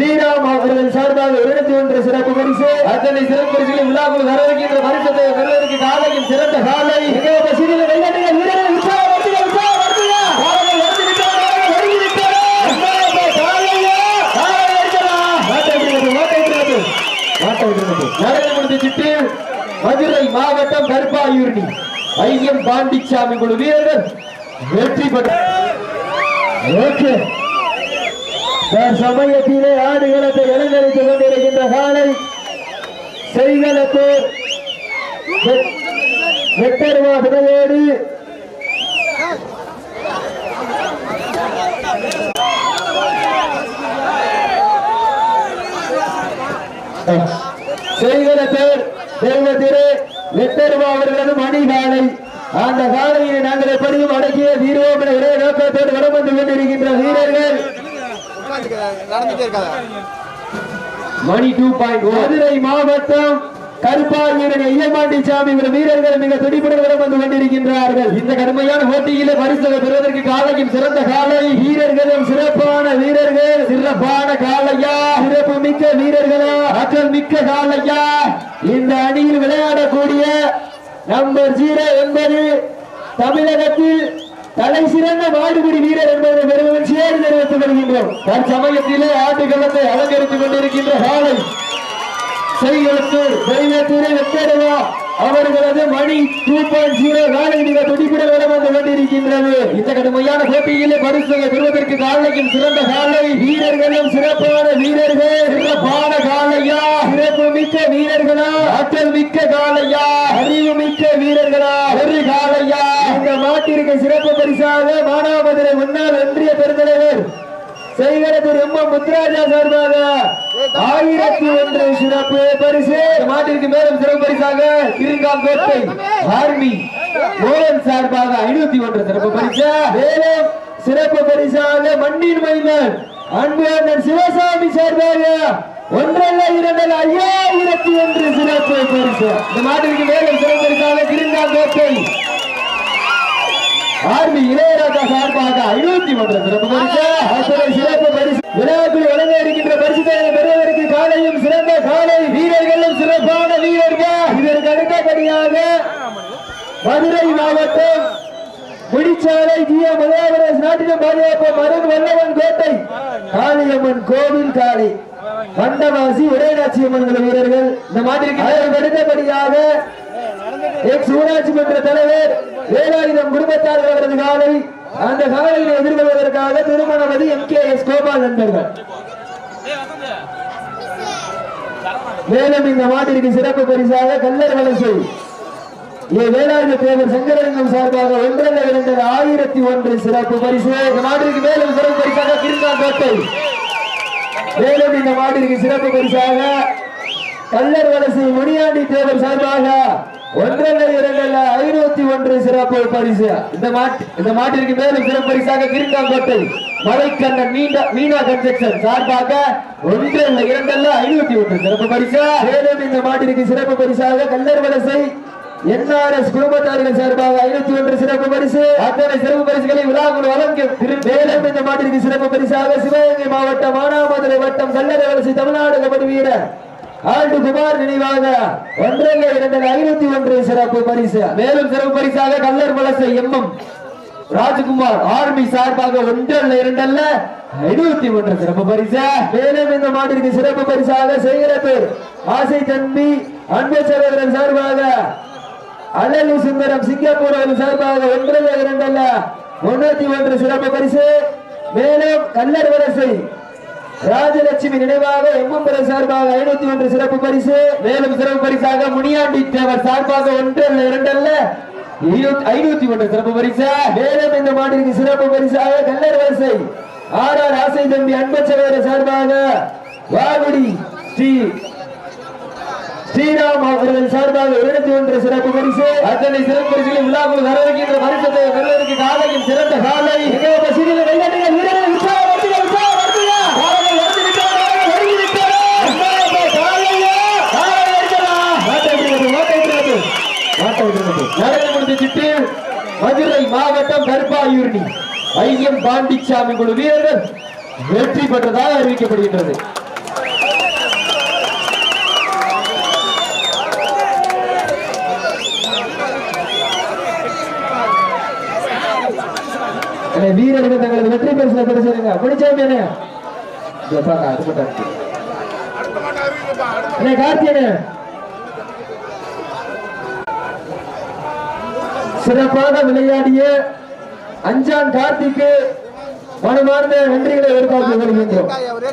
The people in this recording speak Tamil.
ஸ்ரீராம் அவர்கள் சார்பாக இருபத்தி ஒன்று சிறப்பு பரிசு. அத்தனை சிறப்பு பரிசுகளை விழாக்குள் வரவேற்கின்ற பரிசத்தை பெறுவதற்கு காலையில் சிறந்த காலை. பசியில் கைகாட்டுங்கள் வீரர்கள் மதுரை மாவட்டம் கருப்பாயூரணி ஐயம் பாண்டிச்சாமி குழு வீரர்கள் வெற்றி பெற்ற ஓகே. சமயத்திலே ஆடுகளத்தை இளங்கரித்துக் கொண்டிருக்கின்ற காலை செய்களத்தூர் வெட்டருவா துணையோடு செய்களத்தூர் தெய்வத்திலே வெட்டருவா அவர்களது மணி காலை அந்த காலையை நாங்கள் எப்படியும் அடக்கிய வீரோம் என நோக்கத்தோடு வலம் வந்து கொண்டிருக்கின்ற வீரர்கள் மணி டூ பாயிண்ட் மதுரை மாவட்டம் கருப்பாயூரன் ஐயமாண்டி சாமி இவர் வீரர்கள் மிக துடிப்புடன் வந்து கொண்டிருக்கின்றார்கள். இந்த கடுமையான போட்டியிலே பரிசு பெறுவதற்கு காலையும் சிறந்த காலை. வீரர்களும் சிறப்பான வீரர்கள். சிறப்பான காலையா? சிறப்பு மிக்க வீரர்களா? ஆற்றல் மிக்க காலையா? இந்த அணியில் விளையாடக்கூடிய நம்பர் ஜீரோ என்பது தமிழகத்தில் தலை சிறந்த மாடுபிடி வீரர் என்பதை பெருமையின் சேர் தெரிவித்துக் கொள்கின்றோம் தற்சமயத்திலே ஆட்டுக்களத்தை அலங்கரித்துக் கொண்டிருக்கின்ற காலை செய்களுக்கு தெய்வத்திலே வெட்டடுவா. அவர்களது மணி டூ பாயிண்ட் ஜீரோ காலை துடிப்பிட துடிப்புடன் வந்து கொண்டிருக்கின்றது. இந்த கடுமையான போட்டியிலே பரிசுகளை பெறுவதற்கு காலையும் சிறந்த காலை. வீரர்களும் சிறப்பான வீரர்கள். சிறப்பான காலையா? சிறப்பு மிக்க வீரர்களா? ஆற்றல் மிக்க காலையா? அறிவு மிக்க வீரர்களா? மாட்டிற்கு சிறப்பு பரிசாக மானாமதுரை முன்னாள் ஒன்றிய பெருந்தலைவர் செய்கிறது ரொம்ப முத்ராஜா சார்பாக ஆயிரத்தி ஒன்று சிறப்பு பரிசு. மாட்டிற்கு மேலும் சிறப்பு பரிசாக திருங்காங்கோட்டை ஆர்மி மோகன் சார்பாக ஐநூத்தி ஒன்று சிறப்பு பரிசு. மேலும் சிறப்பு பரிசாக மண்ணின் மைந்தன் அன்பு அண்ணன் சிவசாமி சார்பாக ஒன்றல்ல இரண்டல்ல ஐயாயிரத்தி ஒன்று சிறப்பு பரிசு. இந்த மாட்டிற்கு மேலும் சிறப்பு பரிசாக திருங்காங்கோட்டை ஆர்மி இளையராஜா சார்பாக ஐநூத்தி ஒன்று சிறப்பு பரிசு. சிறப்பு பரிசு. விழாக்குள் வழங்க இருக்கின்ற பரிசுகளை பெறுவதற்கு காலையும் சிறந்த காலை வீரர்களும் சிறப்பான வீரர்கள். இதற்கு அடுத்தபடியாக மதுரை மாவட்டம் முடிச்சாலை ஜிய மகாவரஸ் நாட்டிலும் பாதுகாப்பு மருன் வல்லவன் கோட்டை. காளியம்மன் கோவில் காளி. மண்டவாசி உடையநாச்சி அம்மன் வீரர்கள். இந்த மாதிரி அடுத்தபடியாக எக்ஸ் ஊராட்சி மன்ற தலைவர் ஏழாயிரம் குடும்பத்தார் அவரது காலை அந்த காலையில் எதிர்கொள்வதற்காக திருமணமதி எம். கே. எஸ். கோபால் நண்பர்கள். மேலும் இந்த மாட்டிற்கு சிறப்பு பரிசாக கல்லர் வலசை. ஏ வேலாயுத தேவர் சங்கரலிங்கம் சார்பாக ஒன்றரை இரண்டு ஆயிரத்தி ஒன்று சிறப்பு பரிசு. இந்த மாட்டிற்கு மேலும் சிறப்பு பரிசாக கிருங்காங்கோட்டை மேலும் இந்த மாட்டிற்கு சிறப்பு பரிசாக கல்லர் வலசை முனியாண்டி தேவர் சார்பாக ஒன்றல்ல இரண்டல்ல ஐநூத்தி ஒன்று சிறப்பு பரிசு. இந்த மாட்டு இந்த மாட்டிற்கு மேலும் சிறப்பு பரிசாக கிருங்காங்கோட்டை மலைக்கண்ணன் மீண்டா மீனா கன்ஸ்ட்ரக்ஷன் சார்பாக ஒன்றல்ல இரண்டல்ல ஐநூத்தி ஒன்று சிறப்பு பரிசு. மேலும் இந்த மாட்டிற்கு சிறப்பு பரிசாக கல்லர் வலசை என்ஆர்எஸ் குடும்பத்தார்கள் சார்பாக ஐநூத்தி ஒன்று சிறப்பு பரிசு. அத்தனை சிறப்பு பரிசுகளை விழாக்குள் வழங்கும் மேலும் இந்த மாட்டிற்கு சிறப்பு பரிசாக சிவகங்கை மாவட்டம் மானாமதுரை வட்டம் கல்லறை வலசை தமிழ்நாடு கபடி வீரர் ஆண்டு குமார் நினைவாக ஒன்றல்ல இரண்டு ஐநூத்தி ஒன்று சிறப்பு பரிசு. மேலும் சிறப்பு பரிசாக கல்லர் வலசை எம்எம் ராஜ்குமார் ஆர்மி சார்பாக ஒன்றல்ல இரண்டல்ல ஐநூத்தி ஒன்று சிறப்பு பரிசு. மேலும் இந்த மாட்டிற்கு சிறப்பு பரிசாக செய்கிறது ஆசை தம்பி அன்பு சகோதரன் சார்பாக அழகு சுந்தரம் சிங்கப்பூர் அவர்கள் சார்பாக ஒன்றல்ல இரண்டல்ல முன்னூத்தி ஒன்று சிறப்பு பரிசு. மேலும் கல்லர் வலசை ராஜலட்சுமி நினைவாக எம்மம்புரை சார்பாக ஐநூத்தி ஒன்று சிறப்பு பரிசு மேலும் சிறப்பு பரிசாக முனியாண்டி தேவர் சார்பாக ஒன்று அல்ல இரண்டு அல்ல ஐநூத்தி- ஒன்று சிறப்பு பரிசு மேலும் இந்த மாட்டிற்கு சிறப்பு பரிசாக கல்லர் வரிசை ஆர் ஆர் ஆசை தம்பி அன்பச்சவேர சார்பாக வாகுடி ஸ்ரீ ஸ்ரீராம் அவர்கள் சார்பாக இருபத்தி ஒன்று சிறப்பு பரிசு. அத்தனை சிறப்பு பரிசுகளை விழாக்குள் வரவேற்கின்ற பரிசத்தை பெறுவதற்கு காலையும் சிறந்த காலை. மிக மதுரை மாவட்டம் கருப்பாயூர்ணி ஐயம் பாண்டிச்சாமி குழு வீரர்கள் வெற்றி பெற்றதாக அறிவிக்கப்படுகின்றது. வீரர்கள் தங்களது வெற்றி பரிசு பரிசுங்க முடிச்சாமி என்ன அடுத்த மாட்டம் அறிவிக்கப்பா சிறப்பாக விளையாடிய அஞ்சான் கார்த்திக்கு மனமார்ந்த நன்றிகளை எதிர்பார்த்து வருகின்றோம் ஒரு